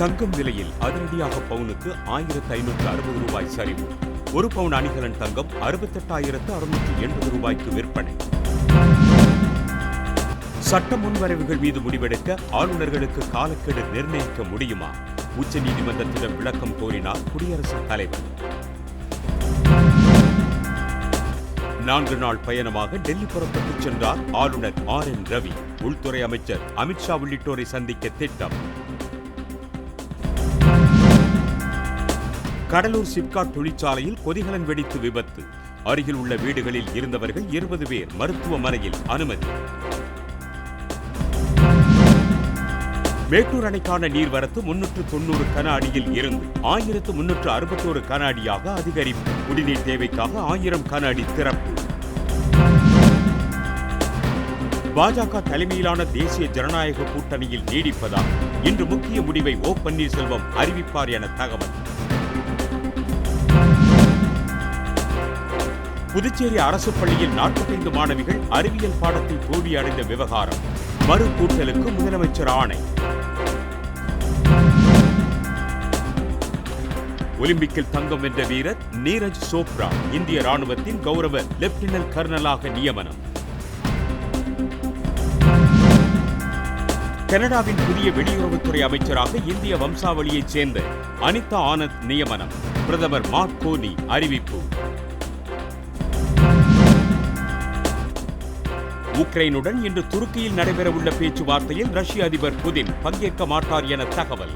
தங்கம் விலையில் அதிரடியாக பவுனுக்கு ஆயிரத்து ஐநூற்று அறுபது ரூபாய் சரிவு. ஒரு பவுன் அணிகலன் தங்கம் அறுபத்தெட்டாயிரத்து அறுநூற்று எண்பது ரூபாய்க்கு விற்பனை. சட்ட முன்வரைவுகள் மீது முடிவெடுக்க ஆளுநர்களுக்கு காலக்கெடு நிர்ணயிக்க முடியுமா? உச்சநீதிமன்றத்திடம் விளக்கம் கோரினார் குடியரசுத் தலைவர். நான்கு நாள் பயணமாக டெல்லி புறப்பட்டுச் சென்றார் ஆளுநர் ஆர் என் ரவி. உள்துறை அமைச்சர் அமித்ஷா உள்ளிட்டோரை சந்திக்க திட்டம். கடலூர் சிப்காட் தொழிற்சாலையில் கொதிகலன் வெடித்து விபத்து. அருகில் உள்ள வீடுகளில் இருந்தவர்கள் இருபது பேர் மருத்துவமனையில் அனுமதி. மேட்டூர் அணைக்கான நீர்வரத்து முன்னூற்று தொண்ணூறு கன அடியில் இருந்து ஆயிரத்து முன்னூற்று அறுபத்தோரு கன அடியாக அதிகரிப்பு. குடிநீர் தேவைக்காக ஆயிரம் கன அடி திறப்பு. பாஜக தலைமையிலான தேசிய ஜனநாயக கூட்டணியில் நீடிப்பதா இன்று முக்கிய முடிவை ஓ பன்னீர்செல்வம் அறிவிப்பார் என தகவல். புதுச்சேரி அரசு பள்ளியில் நாற்பத்தைந்து மாணவிகள் அறிவியல் பாடத்தில் தோல்வி அடைந்த விவகாரம். மறு கூட்டலுக்கு முதலமைச்சர் ஆணை. ஒலிம்பிக்கில் தங்கம் வென்ற வீரர் நீரஜ் சோப்ரா இந்திய ராணுவத்தின் கௌரவ லெப்டினன்ட் கர்னலாக நியமனம். கனடாவின் புதிய வெளியுறவுத்துறை அமைச்சராக இந்திய வம்சாவளியைச் சேர்ந்த அனிதா ஆனந்த் நியமனம். பிரதமர் மார்க் கோனி அறிவிப்பு. உக்ரைனுடன் இன்று துருக்கியில் நடைபெறவுள்ள பேச்சுவார்த்தையில் ரஷ்ய அதிபர் புதின் பங்கேற்க மாட்டார் என தகவல்.